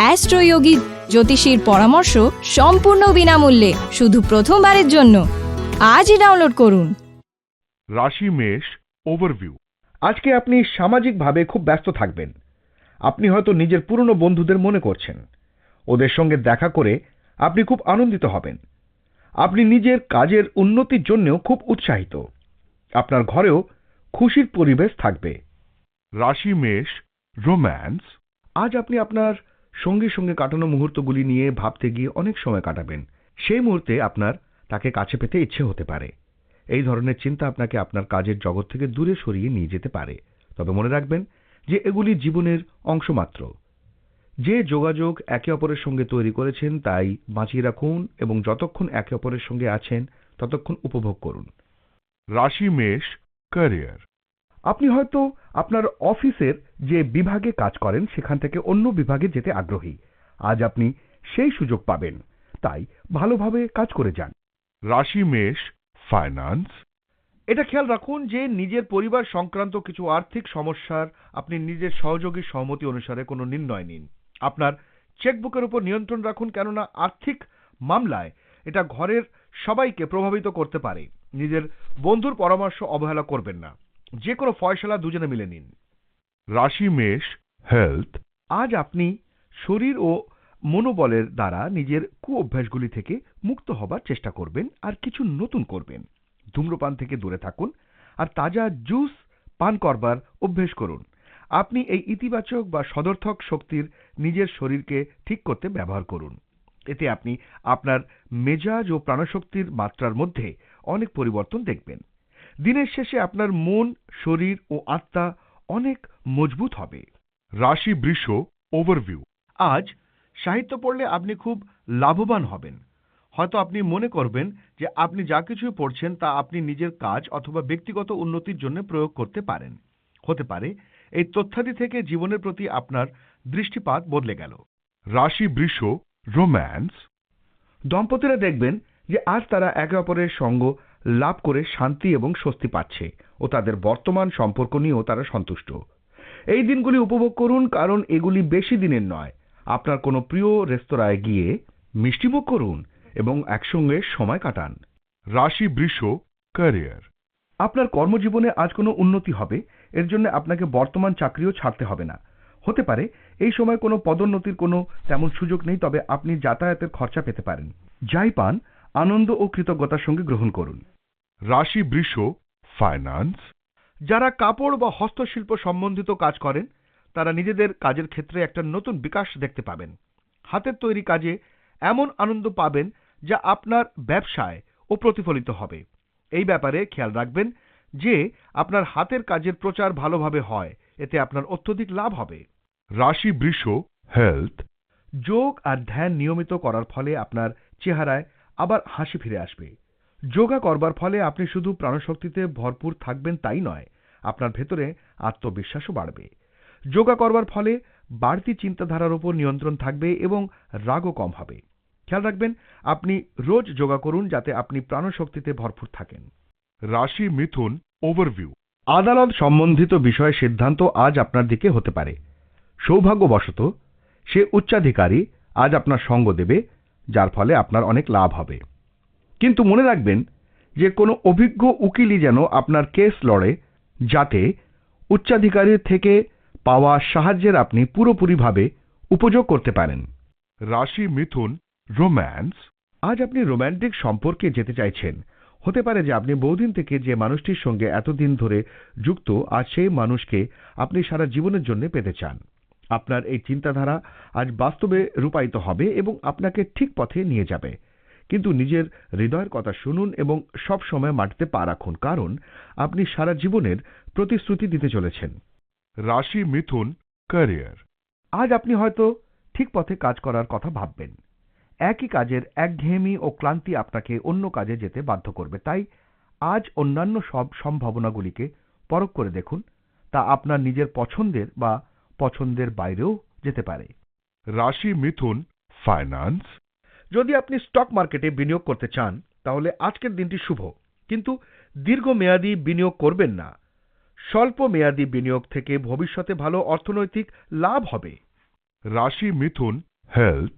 অ্যাস্ট্রোয়োগী জ্যোতিষীর পরামর্শ সম্পূর্ণ বিনামূল্যে শুধু প্রথমবারের জন্য। আজই ডাউনলোড করুন। রাশি মেষ ওভারভিউ আজকে আপনি সামাজিকভাবে খুব ব্যস্ত থাকবেন। আপনি হয়তো নিজের পুরনো বন্ধুদের মনে করছেন। ওদের সঙ্গে দেখা করে আপনি খুব আনন্দিত হবেন। আপনি নিজের কাজের উন্নতির জন্যও খুব উৎসাহিত। আপনার ঘরেও খুশির পরিবেশ থাকবে। রাশি মেষ রোম্যান্স আজ আপনি আপনার সঙ্গীর সঙ্গে কাটানো মুহূর্তগুলি নিয়ে ভাবতে গিয়ে অনেক সময় কাটাবেন। সেই মুহূর্তে আপনার তাকে কাছে পেতে ইচ্ছে হতে পারে। এই ধরনের চিন্তা আপনাকে আপনার কাজের জগৎ থেকে দূরে সরিয়ে নিয়ে যেতে পারে। তবে মনে রাখবেন যে এগুলি জীবনের অংশ মাত্র। যে যোগাযোগ একে অপরের সঙ্গে তৈরি করেছেন তাই বাঁচিয়ে রাখুন এবং যতক্ষণ একে অপরের সঙ্গে আছেন ততক্ষণ উপভোগ করুন। রাশি মেষ ক্যারিয়ার আপনি হয়তো আপনার অফিসের যে বিভাগে কাজ করেন সেখান থেকে অন্য বিভাগে যেতে আগ্রহী। আজ আপনি সেই সুযোগ পাবেন। তাই ভালোভাবে কাজ করে যান। রাশি মেষ ফাইন্যান্স এটা খেয়াল রাখুন যে নিজের পরিবার সংক্রান্ত কিছু আর্থিক সমস্যার আপনি নিজের সহযোগীর সহমতি অনুসারে কোনো নির্ণয় নিন। আপনার চেকবুকের উপর নিয়ন্ত্রণ রাখুন কেননা আর্থিক মামলায় এটা ঘরের সবাইকে প্রভাবিত করতে পারে। নিজের বন্ধুর পরামর্শ অবহেলা করবেন না। যে কোনো ফয়সলা দুজনে মিলে নিন। রাশি, মেষ, হেলথ, আজ আপনি শরীর ও মনোবলের দ্বারা নিজের কু অভ্যাসগুলি থেকে মুক্ত হবার চেষ্টা করবেন আর কিছু নতুন করবেন। ধূম্রপান থেকে দূরে থাকুন আর তাজা জুস পান করবার অভ্যেস করুন। আপনি এই ইতিবাচক বা সদর্থক শক্তির নিজের শরীরকে ঠিক করতে ব্যবহার করুন। এতে আপনি আপনার মেজাজ ও প্রাণশক্তির মাত্রার মধ্যে অনেক পরিবর্তন দেখবেন। দিনের শেষে আপনার মন, শরীর ও আত্মা অনেক মজবুত হবে। রাশি বৃষ ওভারভিউ আজ সাহিত্য পড়লে আপনি খুব লাভবান হবেন। হয়তো আপনি মনে করবেন যে আপনি যা কিছু পড়ছেন তা আপনি নিজের কাজ অথবা ব্যক্তিগত উন্নতির জন্য প্রয়োগ করতে পারেন। হতে পারে এই তথ্যাদি থেকে জীবনের প্রতি আপনার দৃষ্টিপাত বদলে গেল। রাশি বৃষ রোম্যান্স দম্পতিরা দেখবেন যে আজ তারা একে অপরের সঙ্গ লাভ করে শান্তি এবং স্বস্তি পাচ্ছে ও তাদের বর্তমান সম্পর্ক নিয়েও তারা সন্তুষ্ট। এই দিনগুলি উপভোগ করুন কারণ এগুলি বেশি দিনের নয়। আপনার কোনো প্রিয় রেস্তোরাঁয় গিয়ে মিষ্টিমুখ করুন এবং একসঙ্গে সময় কাটান। রাশি বৃষ ক্যারিয়ার। আপনার কর্মজীবনে আজ কোনো উন্নতি হবে এর জন্য আপনাকে বর্তমান চাকরিও ছাড়তে হবে না। হতে পারে এই সময় কোনো পদোন্নতির কোনো তেমন সুযোগ নেই তবে আপনি যাতায়াতের খরচা পেতে পারেন। যাই পান আনন্দ ও কৃতজ্ঞতার সঙ্গে গ্রহণ করুন। রাশি বৃষ ফাইন্যান্স যারা কাপড় বা হস্তশিল্প সম্বন্ধিত কাজ করেন তারা নিজেদের কাজের ক্ষেত্রে একটা নতুন বিকাশ দেখতে পাবেন। হাতের তৈরি কাজে এমন আনন্দ পাবেন যা আপনার ব্যবসায় ও প্রতিফলিত হবে। এই ব্যাপারে খেয়াল রাখবেন যে আপনার হাতের কাজের প্রচার ভালোভাবে হয় এতে আপনার অত্যধিক লাভ হবে। রাশি বৃষ হেলথ যোগ আর ধ্যান নিয়মিত করার ফলে আপনার চেহারায় আবার হাসি ফিরে আসবে। যোগা করবার ফলে আপনি শুধু প্রাণশক্তিতে ভরপুর থাকবেন তাই নয় আপনার ভেতরে আত্মবিশ্বাসও বাড়বে। যোগা করবার ফলে বাড়তি চিন্তাধারার উপর নিয়ন্ত্রণ থাকবে এবং রাগও কম হবে। খেয়াল রাখবেন আপনি রোজ যোগা করুন যাতে আপনি প্রাণশক্তিতে ভরপুর থাকেন। রাশি মিথুন ওভারভিউ। আদালত সম্বন্ধিত বিষয়ে সিদ্ধান্ত আজ আপনার দিকে হতে পারে। সৌভাগ্যবশত সে উচ্চাধিকারী আজ আপনার সঙ্গ দেবে যার ফলে আপনার অনেক লাভ হবে। কিন্তু মনে রাখবেন যে কোনো অভিজ্ঞ উকিলই যেন আপনার কেস লড়ে যাতে উচ্চাধিকারীর থেকে পাওয়া সাহায্যের আপনি পুরোপুরিভাবে উপযোগ করতে পারেন। রাশি মিথুন রোম্যান্স। আজ আপনি রোম্যান্টিক সম্পর্কে যেতে চাইছেন। হতে পারে যে আপনি বহুদিন থেকে যে মানুষটির সঙ্গে এতদিন ধরে যুক্ত আজ সেই মানুষকে আপনি সারা জীবনের জন্য পেতে চান। আপনার এই চিন্তাধারা আজ বাস্তবে রূপায়িত হবে এবং আপনাকে ঠিক পথে নিয়ে যাবে। কিন্তু নিজের হৃদয়ের কথা শুনুন এবং সব সময় মাটিতে পা রাখুন কারণ আপনি সারা জীবনের প্রতিশ্রুতি দিতে চলেছেন। রাশি মিথুন ক্যারিয়ার আজ আপনি হয়তো ঠিক পথে কাজ করার কথা ভাববেন। একই কাজের একঘেয়েমি ও ক্লান্তি আপনাকে অন্য কাজে যেতে বাধ্য করবে। তাই আজ অন্যান্য সব সম্ভাবনাগুলিকে পরখ করে দেখুন। তা আপনার নিজের পছন্দের বা পছন্দের বাইরেও যেতে পারে। রাশি মিথুন ফাইন্যান্স? যদি আপনি স্টক মার্কেটে বিনিয়োগ করতে চান, তাহলে আজকের দিনটি শুভ। কিন্তু দীর্ঘমেয়াদী বিনিয়োগ করবেন না। স্বল্প মেয়াদী বিনিয়োগ থেকে ভবিষ্যতে ভালো অর্থনৈতিক লাভ হবে। রাশি মিথুন হেলথ?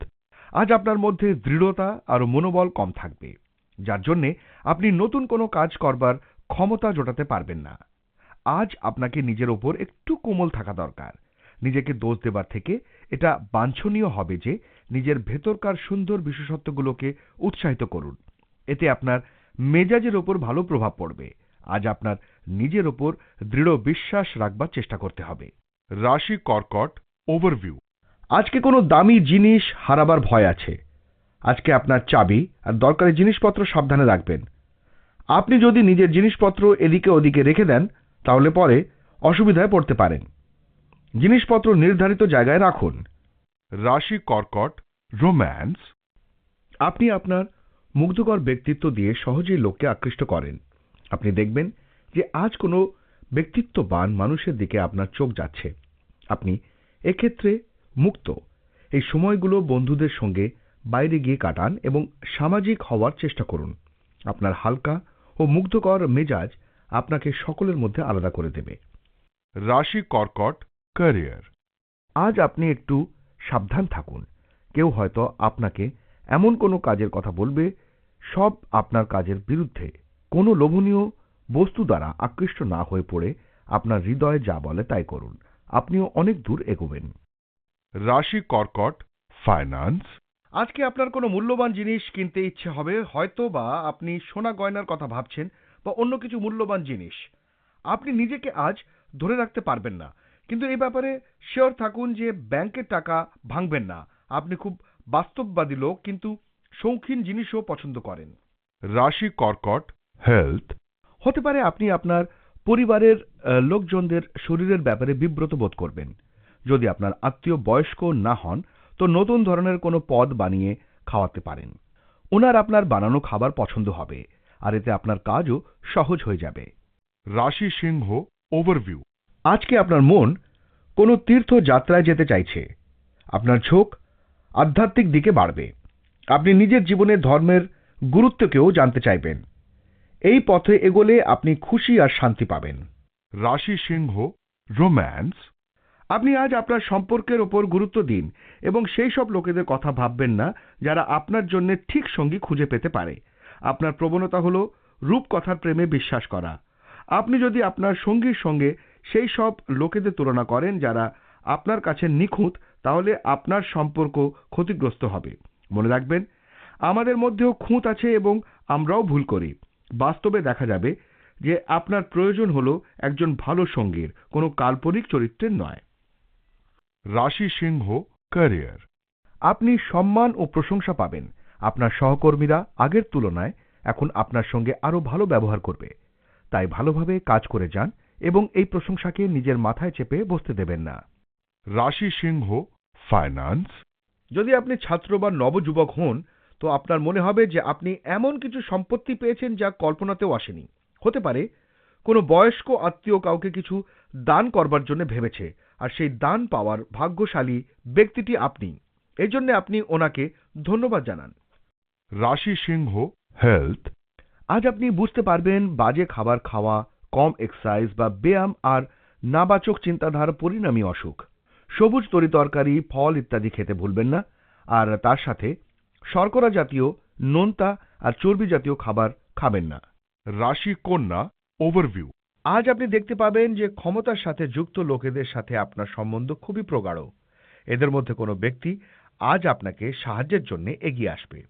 আজ আপনার মধ্যে দৃঢ়তা আর মনোবল কম থাকবে, যার জন্যে আপনি নতুন কোনো কাজ করবার ক্ষমতা জোটাতে পারবেন না। আজ আপনাকে নিজের ওপর একটু কোমল থাকা দরকার। নিজেকে দোষ দেবার থেকে এটা বাঞ্ছনীয় হবে যে নিজের ভেতরকার সুন্দর বিশেষত্বগুলোকে উৎসাহিত করুন। এতে আপনার মেজাজের ওপর ভালো প্রভাব পড়বে। আজ আপনার নিজের ওপর দৃঢ় বিশ্বাস রাখবার চেষ্টা করতে হবে। রাশি কর্কট ওভারভিউ আজকে কোনো দামি জিনিস হারাবার ভয় আছে। আজকে আপনার চাবি আর দরকারি জিনিসপত্র সাবধানে রাখবেন। আপনি যদি নিজের জিনিসপত্র এদিকে ওদিকে রেখে দেন তাহলে পরে অসুবিধায় পড়তে পারেন। জিনিসপত্র নির্ধারিত জায়গায় রাখুন। রাশি কর্কট romance, আপনি আপনার মুগ্ধকর ব্যক্তিত্ব দিয়ে সহজেই লোককে আকৃষ্ট করেন। আপনি দেখবেন যে আজ কোনো ব্যক্তিত্ববান মানুষের দিকে আপনার চোখ যাচ্ছে। আপনি এক্ষেত্রে মুক্ত। এই সময়গুলো বন্ধুদের সঙ্গে বাইরে গিয়ে কাটান এবং সামাজিক হওয়ার চেষ্টা করুন। আপনার হালকা ও মুগ্ধকর মেজাজ আপনাকে সকলের মধ্যে আলাদা করে দেবে। রাশি কর্কট career, আজ আপনি একটু সাবধান থাকুন। কেউ হয়তো আপনাকে এমন কোনো কাজের কথা বলবে সব আপনার কাজের বিরুদ্ধে। কোনো লোভনীয় বস্তু দ্বারা আকৃষ্ট না হয়ে পড়ে আপনার হৃদয়ে যা বলে তাই করুন। আপনিও অনেক দূর এগোবেন। রাশি কর্কট finance, আজকে আপনার কোনো মূল্যবান জিনিস কিনতে ইচ্ছে হবে হয়তো বা আপনি সোনা গয়নার কথা ভাবছেন বা অন্য কিছু মূল্যবান জিনিস। আপনি নিজেকে আজ ধরে রাখতে পারবেন না। কিন্তু এই ব্যাপারে শিওর থাকুন যে ব্যাংকের টাকা ভাঙবেন না। আপনি খুব বাস্তববাদী লোক কিন্তু শৌখিন জিনিসও পছন্দ করেন। রাশি কর্কট হেলথ হতে পারে আপনি আপনার পরিবারের লোকজনদের শরীরের ব্যাপারে বিব্রত বোধ করবেন। যদি আপনার আত্মীয় বয়স্ক না হন তো নতুন ধরনের কোনো পদ বানিয়ে খাওয়াতে পারেন। ওনার আপনার বানানো খাবার পছন্দ হবে আর এতে আপনার কাজও সহজ হয়ে যাবে। রাশি সিংহ overview, আজকে আপনার মন কোনো তীর্থ যাত্রায় যেতে চাইছে। আপনার ঝোঁক আধ্যাত্মিক দিকে বাড়বে। আপনি নিজের জীবনে ধর্মের গুরুত্বকেও জানতে চাইবেন। এই পথে এগোলে আপনি খুশি আর শান্তি পাবেন। রাশি সিংহ romance, আপনি আজ আপনার সম্পর্কের ওপর গুরুত্ব দিন এবং সেই সব লোকেদের কথা ভাববেন না যারা আপনার জন্য ঠিক সঙ্গী খুঁজে পেতে পারে। আপনার প্রবণতা হল রূপকথার প্রেমে বিশ্বাস করা। আপনি যদি আপনার সঙ্গীর সঙ্গে সেই সব লোকেদের তুলনা করেন যারা আপনার কাছে নিখুঁত তাহলে আপনার সম্পর্ক ক্ষতিগ্রস্ত হবে। মনে রাখবেন আমাদের মধ্যেও খুঁত আছে এবং আমরাও ভুল করি। বাস্তবে দেখা যাবে যে আপনার প্রয়োজন হলো একজন ভালো সঙ্গীর কোনো কাল্পনিক চরিত্রের নয়। রাশি সিংহ ক্যারিয়ার। আপনি সম্মান ও প্রশংসা পাবেন। আপনার সহকর্মীরা আগের তুলনায় এখন আপনার সঙ্গে আরও ভালো ব্যবহার করবে। তাই ভালোভাবে কাজ করে যান এবং এই প্রশংসাকে নিজের মাথায় চেপে বসতে দেবেন না। রাশি সিংহ finance, যদি আপনি ছাত্র বা নবযুবক হন তো আপনার মনে হবে যে আপনি এমন কিছু সম্পত্তি পেয়েছেন যা কল্পনাতেও আসেনি। হতে পারে কোনো বয়স্ক আত্মীয় কাউকে কিছু দান করবার জন্য ভেবেছে আর সেই দান পাওয়ার ভাগ্যশালী ব্যক্তিটি আপনি। এজন্য আপনি ওনাকে ধন্যবাদ জানান। রাশি সিংহ হেলথ আজ আপনি বুঝতে পারবেন বাজে খাবার খাওয়া কম এক্সারসাইজ বা ব্যায়াম আর নাবাচক চিন্তাধারার পরিণামী অসুখ। সবুজ তরিতরকারি ফল ইত্যাদি খেতে ভুলবেন না। আর তার সাথে শর্করা জাতীয় নোনতা আর চর্বি জাতীয় খাবার খাবেন না। রাশি কন্যা ওভারভিউ আজ আপনি দেখতে পাবেন যে ক্ষমতার সাথে যুক্ত লোকেদের সাথে আপনার সম্বন্ধ খুবই প্রগাঢ়। এদের মধ্যে কোনো ব্যক্তি আজ আপনাকে সাহায্যের জন্য এগিয়ে আসবে।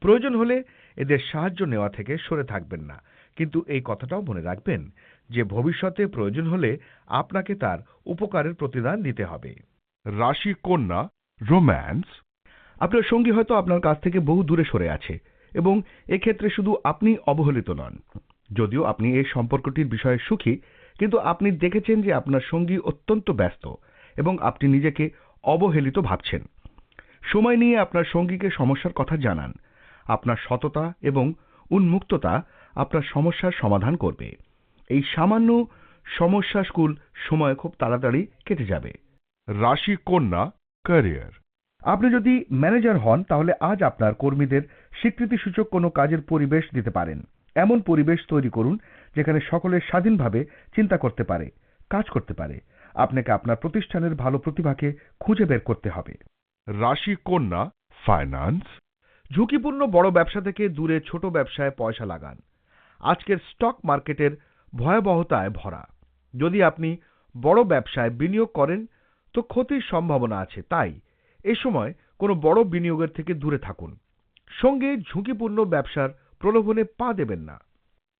প্রয়োজন হলে এদের সাহায্য নেওয়া থেকে সরে থাকবেন না। কিন্তু এই কথাটাও মনে রাখবেন যে ভবিষ্যতে প্রয়োজন হলে আপনাকে তার উপকারের প্রতিদান দিতে হবে। রাশি কন্যা romance, আপনার সঙ্গী হয়তো আপনার কাছ থেকে বহু দূরে সরে আছে এবং এক্ষেত্রে শুধু আপনি অবহেলিত নন। যদিও আপনি এই সম্পর্কটির বিষয়ে সুখী কিন্তু আপনি দেখেছেন যে আপনার সঙ্গী অত্যন্ত ব্যস্ত এবং আপনি নিজেকে অবহেলিত ভাবছেন। সময় নিয়ে আপনার সঙ্গীকে সমস্যার কথা জানান। আপনার সততা এবং উন্মুক্ততা আপনার সমস্যার সমাধান করবে। এই সামান্য সমস্যা স্কুল সময় খুব তাড়াতাড়ি কেটে যাবে। রাশি কন্যা career, আপনি যদি ম্যানেজার হন তাহলে আজ আপনার কর্মীদের স্বীকৃতিসূচক কোনো কাজের পরিবেশ দিতে পারেন। এমন পরিবেশ তৈরি করুন যেখানে সকলে স্বাধীনভাবে চিন্তা করতে পারে কাজ করতে পারে। আপনাকে আপনার প্রতিষ্ঠানের ভালো প্রতিভাকে খুঁজে বের করতে হবে। রাশি কন্যা ফাইন্যান্স ঝুঁকিপূর্ণ বড় ব্যবসা থেকে দূরে ছোট ব্যবসায় পয়সা লাগান। আজকের স্টক মার্কেটের ভয়াবহতায় ভরা। যদি আপনি বড় ব্যবসায় বিনিয়োগ করেন, তো ক্ষতির সম্ভাবনা আছে। তাই এ সময় কোনো বড় বিনিয়োগের থেকে দূরে থাকুন। সঙ্গে ঝুঁকিপূর্ণ ব্যবসার প্রলোভনে পা দেবেন না।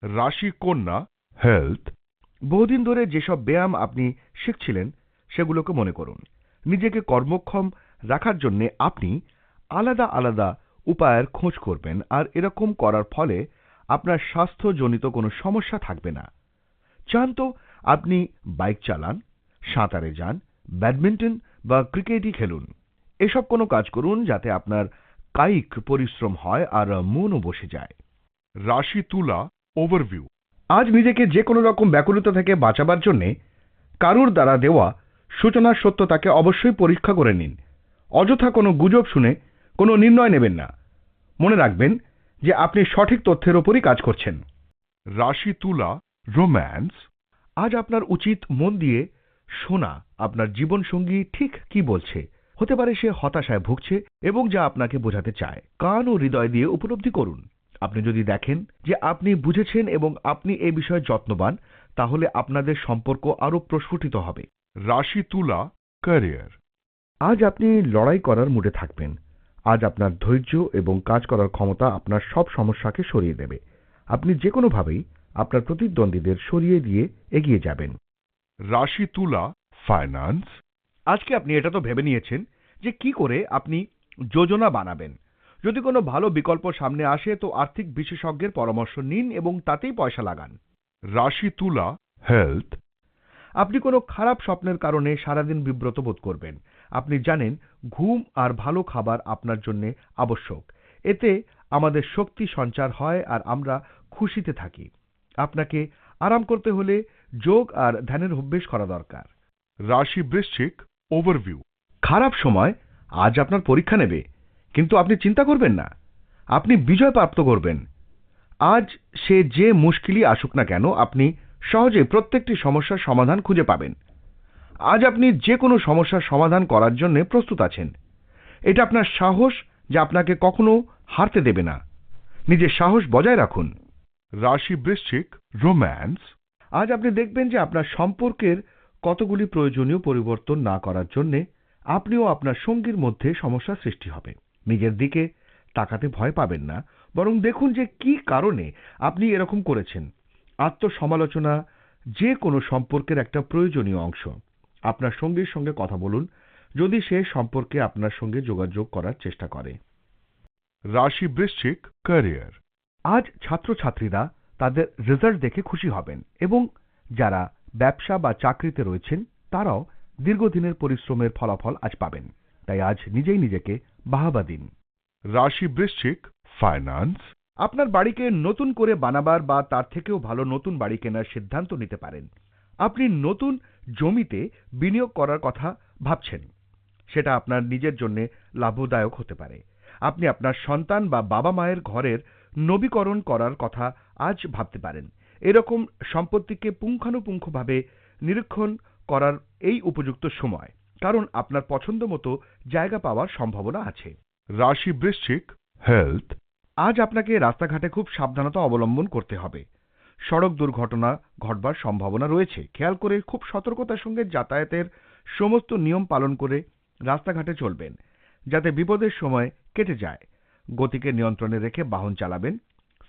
রাশি কন্যা হেলথ বহুদিন ধরে যেসব ব্যায়াম আপনি শিখছিলেন, সেগুলোকে মনে করুন। নিজেকে কর্মক্ষম রাখার জন্যে আপনি আলাদা আলাদা উপায়ের খোঁজ করবেন, আর এরকম করার ফলে আপনার স্বাস্থ্যজনিত কোনো সমস্যা থাকবে না। চান তো আপনি বাইক চালান সাঁতারে যান ব্যাডমিন্টন বা ক্রিকেটই খেলুন। এসব কোনো কাজ করুন যাতে আপনার কায়িক পরিশ্রম হয় আর মনও বসে যায়। রাশি তুলা ওভারভিউ। আজ নিজেকে যে কোনো রকম ব্যাকুলতা থেকে বাঁচাবার জন্যে কারুর দ্বারা দেওয়া সূচনার সত্যতাকে অবশ্যই পরীক্ষা করে নিন। অযথা কোনো গুজব শুনে কোনো নির্ণয় নেবেন না। মনে রাখবেন যে আপনি সঠিক তথ্যের ওপরই কাজ করছেন। রাশি তুলা রোম্যান্স আজ আপনার উচিত মন দিয়ে শোনা আপনার জীবনসঙ্গী ঠিক কি বলছে। হতে পারে সে হতাশায় ভুগছে এবং যা আপনাকে বোঝাতে চায়। কান ও হৃদয় দিয়ে উপলব্ধি করুন। আপনি যদি দেখেন যে আপনি বুঝেছেন এবং আপনি এই বিষয়ে যত্নবান তাহলে আপনাদের সম্পর্ক আরও প্রস্ফুটিত হবে। রাশি তুলা ক্যারিয়ার আজ আপনি লড়াই করার মুডে থাকবেন। আজ আপনার ধৈর্য এবং কাজ করার ক্ষমতা আপনার সব সমস্যাকে সরিয়ে দেবে। আপনি যে কোনোভাবেই আপনার প্রতিদ্বন্দ্বীদের সরিয়ে দিয়ে এগিয়ে যাবেন। রাশি তুলা ফাইন্যান্স আজকে আপনি এটা তো ভেবে নিয়েছেন যে কি করে আপনি যোজনা বানাবেন। যদি কোনো ভালো বিকল্প সামনে আসে তো আর্থিক বিশেষজ্ঞের পরামর্শ নিন এবং তাতেই পয়সা লাগান। রাশি তুলা হেলথ আপনি কোনো খারাপ স্বপ্নের কারণে সারাদিন বিব্রত বোধ করবেন। আপনি জানেন ঘুম আর ভালো খাবার আপনার জন্য আবশ্যক। এতে আমাদের শক্তি সঞ্চার হয় আর আমরা খুশিতে থাকি। আপনাকে আরাম করতে হলে যোগ আর ধ্যানের অভ্যেস করা দরকার। রাশি বৃশ্চিক ওভারভিউ খারাপ সময় আজ আপনার পরীক্ষা নেবে কিন্তু আপনি চিন্তা করবেন না। আপনি বিজয় প্রাপ্ত করবেন। আজ সে যে মুশকিলই আসুক না কেন আপনি সহজে প্রত্যেকটি সমস্যার সমাধান খুঁজে পাবেন। আজ আপনি যে কোনো সমস্যার সমাধান করার জন্য প্রস্তুত আছেন। এটা আপনার সাহস যা আপনাকে কখনো হারতে দেবে না। নিজের সাহস বজায় রাখুন। রাশি বৃশ্চিক রোম্যান্স। আজ আপনি দেখবেন যে আপনার সম্পর্কের কতগুলি প্রয়োজনীয় পরিবর্তন না করার জন্যে আপনিও আপনার সঙ্গীর মধ্যে সমস্যা সৃষ্টি হবে। নিজের দিকে তাকাতে ভয় পাবেন না বরং দেখুন যে কি কারণে আপনি এরকম করেছেন। আত্মসমালোচনা যে কোনো সম্পর্কের একটা প্রয়োজনীয় অংশ। আপনার সঙ্গীর সঙ্গে কথা বলুন যদি সে সম্পর্কে আপনার সঙ্গে যোগাযোগ করার চেষ্টা করে। রাশি বৃশ্চিক ক্যারিয়ার আজ ছাত্রছাত্রীরা তাদের রেজাল্ট দেখে খুশি হবেন এবং যারা ব্যবসা বা চাকরিতে রয়েছেন তারাও দীর্ঘদিনের পরিশ্রমের ফলাফল আজ পাবেন। তাই আজ নিজেই নিজেকে বাহাবা দিন। রাশি বৃশ্চিক ফাইন্যান্স আপনার বাড়িকে নতুন করে বানাবার বা তার থেকেও ভালো নতুন বাড়ি কেনার সিদ্ধান্ত নিতে পারেন। আপনি নতুন জমিতে বিনিয়োগ করার কথা ভাবছেন। সেটা আপনার নিজের জন্য লাভদায়ক হতে পারে। আপনি আপনার সন্তান বা বাবা মায়ের ঘরের নবীকরণ করার কথা আজ ভাবতে পারেন। এরকম সম্পত্তিকে পুঙ্খানুপুঙ্খভাবে নিরীক্ষণ করার এই উপযুক্ত সময়, কারণ আপনার পছন্দ মতো জায়গা পাওয়ার সম্ভাবনা আছে। রাশি বৃশ্চিক হেলথ আজ আপনাকে রাস্তাঘাটে খুব সাবধানতা অবলম্বন করতে হবে। সড়ক দুর্ঘটনা ঘটবার সম্ভাবনা রয়েছে। খেয়াল করে খুব সতর্কতার সঙ্গে যাতায়াতের সমস্ত নিয়ম পালন করে রাস্তাঘাটে চলবেন যাতে বিপদের সময় কেটে যায়। গতিকে নিয়ন্ত্রণে রেখে বাহন চালাবেন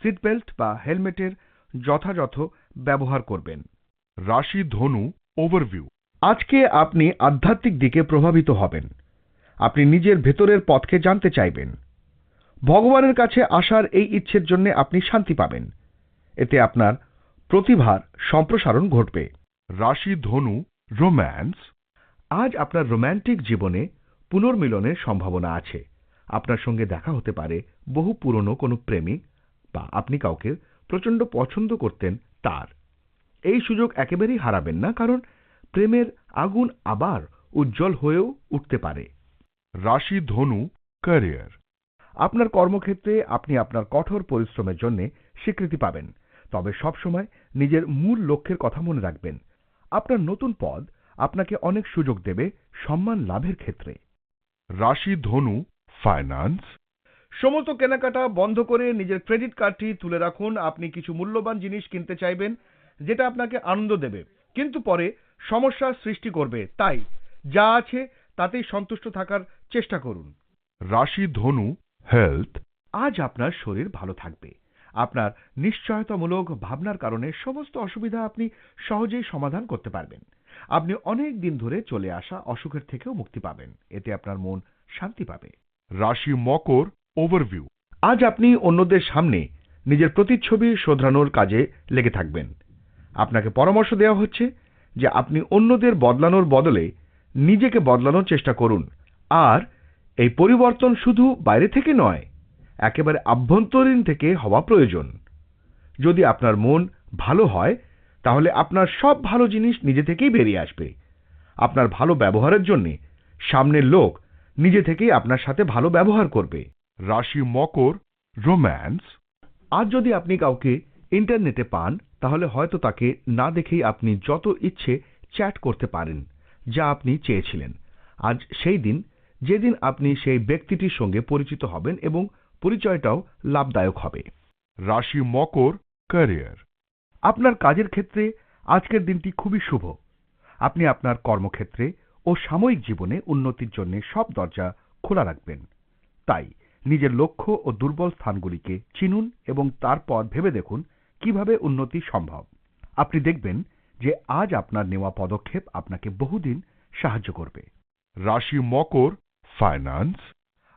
সিট বেল্ট বা হেলমেটের যথাযথ ব্যবহার করবেন। রাশি ধনু ওভারভিউ আজকে আপনি আধ্যাত্মিক দিকে প্রভাবিত হবেন। আপনি নিজের ভেতরের পথকে জানতে চাইবেন। ভগবানের কাছে আসার এই ইচ্ছের জন্য আপনি শান্তি পাবেন। এতে আপনার প্রতিভার সম্প্রসারণ ঘটবে। রাশি, ধনু, রোম্যান্স। আজ আপনার রোম্যান্টিক জীবনে পুনর্মিলনের সম্ভাবনা আছে। আপনার সঙ্গে দেখা হতে পারে বহু পুরনো কোনো প্রেমিক বা আপনি কাউকে প্রচণ্ড পছন্দ করতেন তার। এই সুযোগ একেবারেই হারাবেন না, কারণ প্রেমের আগুন আবার উজ্জ্বল হয়েও উঠতে পারে। রাশি, ধনু, ক্যারিয়ার। আপনার কর্মক্ষেত্রে আপনি আপনার কঠোর পরিশ্রমের জন্য স্বীকৃতি পাবেন। তবে সবসময় নিজের মূল লক্ষ্যের কথা মনে রাখবেন। আপনার নতুন পদ আপনাকে অনেক সুযোগ দেবে সম্মান লাভের ক্ষেত্রে। রাশি ধনু ফাইন্যান্স সমস্ত কেনাকাটা বন্ধ করে নিজের ক্রেডিট কার্ডটি তুলে রাখুন। আপনি কিছু মূল্যবান জিনিস কিনতে চাইবেন যেটা আপনাকে আনন্দ দেবে। কিন্তু পরে সমস্যার সৃষ্টি করবে। তাই যা আছে তাতেই সন্তুষ্ট থাকার চেষ্টা করুন। রাশি ধনু হেলথ আজ আপনার শরীর ভালো থাকবে। আপনার নিশ্চয়তামূলক ভাবনার কারণে সমস্ত অসুবিধা আপনি সহজেই সমাধান করতে পারবেন। আপনি অনেক দিন ধরে চলে আসা অসুখের থেকেও মুক্তি পাবেন। এতে আপনার মন শান্তি পাবে। রাশি মকর ওভারভিউ আজ আপনি অন্যদের সামনে নিজের প্রতিচ্ছবি শোধরানোর কাজে লেগে থাকবেন। আপনাকে পরামর্শ দেওয়া হচ্ছে যে আপনি অন্যদের বদলানোর বদলে নিজেকে বদলানোর চেষ্টা করুন। আর এই পরিবর্তন শুধু বাইরে থেকে নয় একেবারে আভ্যন্তরীণ থেকে হওয়া প্রয়োজন। যদি আপনার মন ভালো হয় তাহলে আপনার সব ভালো জিনিস নিজে থেকেই বেরিয়ে আসবে। আপনার ভালো ব্যবহারের জন্য সামনের লোক নিজে থেকেই আপনার সাথে ভালো ব্যবহার করবে। রাশি মকর রোম্যান্স। আজ যদি আপনি কাউকে ইন্টারনেটে পান তাহলে হয়তো তাকে না দেখেই আপনি যত ইচ্ছে চ্যাট করতে পারেন যা আপনি চেয়েছিলেন। আজ সেই দিন যেদিন আপনি সেই ব্যক্তিটির সঙ্গে পরিচিত হবেন এবং পরিচয়টাও লাভদায়ক হবে। রাশি মকর ক্যারিয়ার আপনার কাজের ক্ষেত্রে আজকের দিনটি খুবই শুভ। আপনি আপনার কর্মক্ষেত্রে ও সাময়িক জীবনে উন্নতির জন্য সব দরজা খোলা রাখবেন। তাই নিজের লক্ষ্য ও দুর্বল স্থানগুলিকে চিনুন এবং তারপর ভেবে দেখুন কীভাবে উন্নতি সম্ভব। আপনি দেখবেন যে আজ আপনার নেওয়া পদক্ষেপ আপনাকে বহুদিন সাহায্য করবে। রাশি মকর ফাইন্যান্স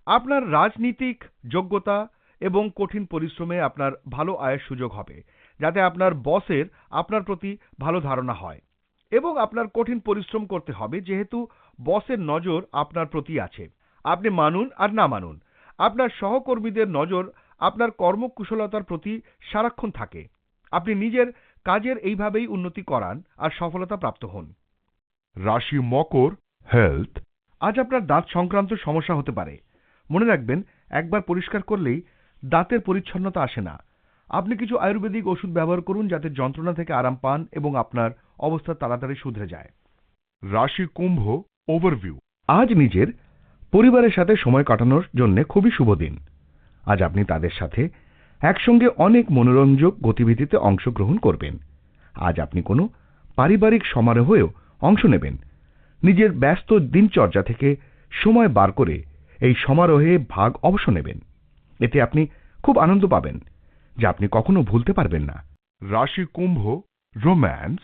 আপনার রাজনীতিক যোগ্যতা এবং কঠিন পরিশ্রমে আপনার ভালো আয়ের সুযোগ হবে, যাতে আপনার বসের আপনার প্রতি ভালো ধারণা হয়। এবং আপনার কঠিন পরিশ্রম করতে হবে, যেহেতু বসের নজর আপনার প্রতি আছে। আপনি মানুন আর না মানুন, আপনার সহকর্মীদের নজর আপনার কর্মকুশলতার প্রতি সারাক্ষণ থাকে। আপনি নিজের কাজের এইভাবেই উন্নতি করান আর সফলতা প্রাপ্ত হন। রাশি মকর হেলথ আজ আপনার দাঁত সংক্রান্ত সমস্যা হতে পারে। মনে রাখবেন, একবার পরিষ্কার করলেই দাঁতের পরিচ্ছন্নতা আসে না। আপনি কিছু আয়ুর্বেদিক ওষুধ ব্যবহার করুন যাতে যন্ত্রণা থেকে আরাম পান এবং আপনার অবস্থা তাড়াতাড়ি শুধরে যায়। রাশি কুম্ভ ওভারভিউ আজ নিজের পরিবারের সাথে সময় কাটানোর জন্য খুবই শুভ দিন। আজ আপনি তাদের সাথে একসঙ্গে অনেক মনোরঞ্জক গতিবিধিতে অংশগ্রহণ করবেন। আজ আপনি কোনো পারিবারিক সমারোহেও অংশ নেবেন। নিজের ব্যস্ত দিনচর্যা থেকে সময় বার করে এই সমারোহে ভাগ অবশ্য নেবেন। এতে আপনি খুব আনন্দ পাবেন যা আপনি কখনো ভুলতে পারবেন না। রাশি কুম্ভ রোম্যান্স।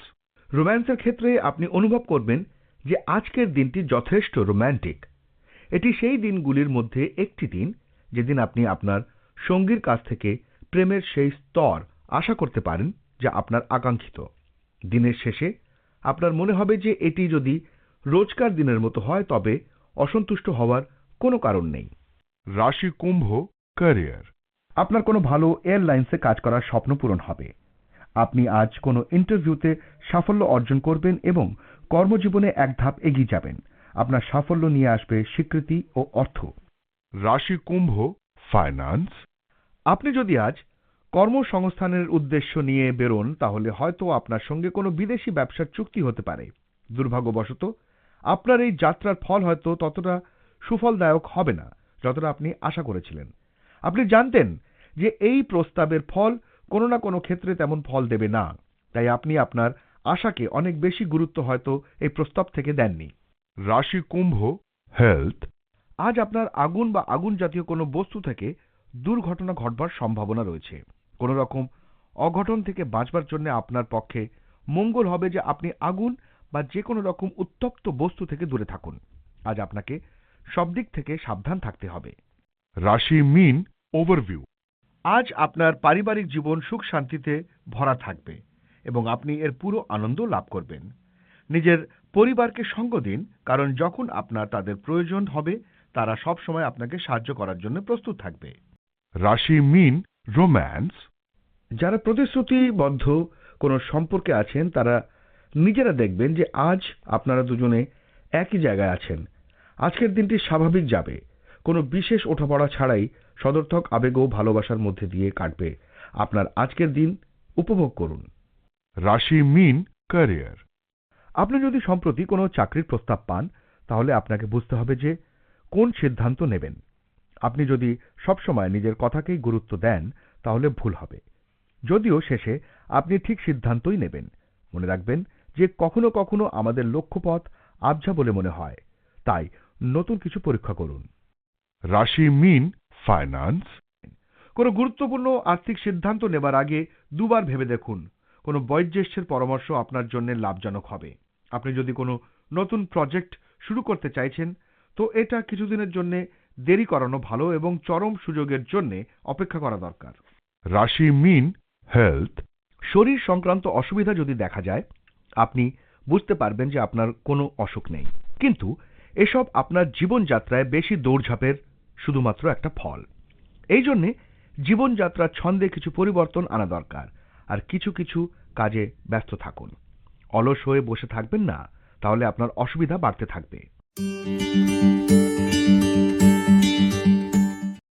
রোম্যান্সের ক্ষেত্রে আপনি অনুভব করবেন যে আজকের দিনটি যথেষ্ট রোম্যান্টিক। এটি সেই দিনগুলির মধ্যে একটি দিন যেদিন আপনি আপনার সঙ্গীর কাছ থেকে প্রেমের সেই স্তর আশা করতে পারেন যা আপনার আকাঙ্ক্ষিত। দিনের শেষে আপনার মনে হবে যে এটি যদি রোজকার দিনের মতো হয় তবে অসন্তুষ্ট হওয়ার কোনো কারণ নেই। রাশি কুম্ভ ক্যারিয়ার আপনার কোনো ভালো এয়ারলাইন্সে কাজ করার স্বপ্ন পূরণ হবে। আপনি আজ কোনো ইন্টারভিউতে সাফল্য অর্জন করবেন এবং কর্মজীবনে এক ধাপ এগিয়ে যাবেন। আপনার সাফল্য নিয়ে আসবে স্বীকৃতি ও অর্থ। রাশি কুম্ভ ফাইন্যান্স আপনি যদি আজ কর্মসংস্থানের উদ্দেশ্য নিয়ে বেরোন তাহলে হয়তো আপনার সঙ্গে কোনো বিদেশি ব্যবসার চুক্তি হতে পারে। দুর্ভাগ্যবশত আপনার এই যাত্রার ফল হয়তো ততটা সুফলদায়ক হবে না যতটা আপনি আশা করেছিলেন। আপনি জানতেন যে এই প্রস্তাবের ফল কোনো না কোনো ক্ষেত্রে তেমন ফল দেবে না তাই আপনি আপনার আশাকে অনেক বেশি গুরুত্ব হয়তো এই প্রস্তাব থেকে দেননি। রাশি কুম্ভ হেলথ আজ আপনার আগুন বা আগুন জাতীয় কোনো বস্তু থেকে দুর্ঘটনা ঘটবার সম্ভাবনা রয়েছে। কোনো রকম অঘটন থেকে বাঁচবার জন্য আপনার পক্ষে মঙ্গল হবে যে আপনি আগুন বা যে কোনো রকম উত্তপ্ত বস্তু থেকে দূরে থাকুন। আজ আপনাকে সব দিক থেকে সাবধান থাকতে হবে। রাশি মিন ওভারভিউ। আজ আপনার পারিবারিক জীবন সুখ শান্তিতে ভরা থাকবে এবং আপনি এর পুরো আনন্দ লাভ করবেন। নিজের পরিবারকে সঙ্গ দিন কারণ যখন আপনার তাদের প্রয়োজন হবে তারা সব সময় আপনাকে সাহায্য করার জন্য প্রস্তুত থাকবে। রাশি মিন রোম্যান্স। যারা প্রতিশ্রুতিবদ্ধ কোনো সম্পর্কে আছেন তারা নিজেরা দেখবেন যে আজ আপনারা দুজনে একই জায়গায় আছেন। আজকের দিনটি স্বাভাবিক যাবে। কোনো বিশেষ ওঠাপড়া ছাড়াই সদর্থক আবেগ ও ভালোবাসার মধ্যে দিয়ে কাটবে। আপনার আজকের দিন উপভোগ করুন। রাশি মিন ক্যারিয়ার। আপনি যদি সম্প্রতি কোনো চাকরির প্রস্তাব পান তাহলে আপনাকে বুঝতে হবে যে কোন সিদ্ধান্ত নেবেন। আপনি যদি সবসময় নিজের কথাকেই গুরুত্ব দেন তাহলে ভুল হবে। যদিও শেষে আপনি ঠিক সিদ্ধান্তই নেবেন। মনে রাখবেন যে কখনো কখনো আমাদের লক্ষ্যপথ আবঝা বলে মনে হয়। তাই নতুন কিছু পরীক্ষা করুন। রাশি মিন ফাইন্যান্স কোনো গুরুত্বপূর্ণ আর্থিক সিদ্ধান্ত নেবার আগে দুবার ভেবে দেখুন। কোনো বয়োজ্যেষ্ঠের পরামর্শ আপনার জন্য লাভজনক হবে। আপনি যদি কোনো নতুন প্রজেক্ট শুরু করতে চাইছেন, তো এটা কিছুদিনের জন্য দেরি করানো ভালো এবং চরম সুযোগের জন্য অপেক্ষা করা দরকার। রাশি মিন হেলথ শরীর সংক্রান্ত অসুবিধা যদি দেখা যায়, আপনি বুঝতে পারবেন যে আপনার কোনো অসুখ নেই। কিন্তু এসব আপনার জীবনযাত্রায় বেশি দৌড়ঝাঁপের শুধুমাত্র একটা ফল। এই জন্যে জীবনযাত্রার ছন্দে কিছু পরিবর্তন আনা দরকার, আর কিছু কিছু কাজে ব্যস্ত থাকুন। অলস হয়ে বসে থাকবেন না, তাহলে আপনার অসুবিধা বাড়তে থাকবে।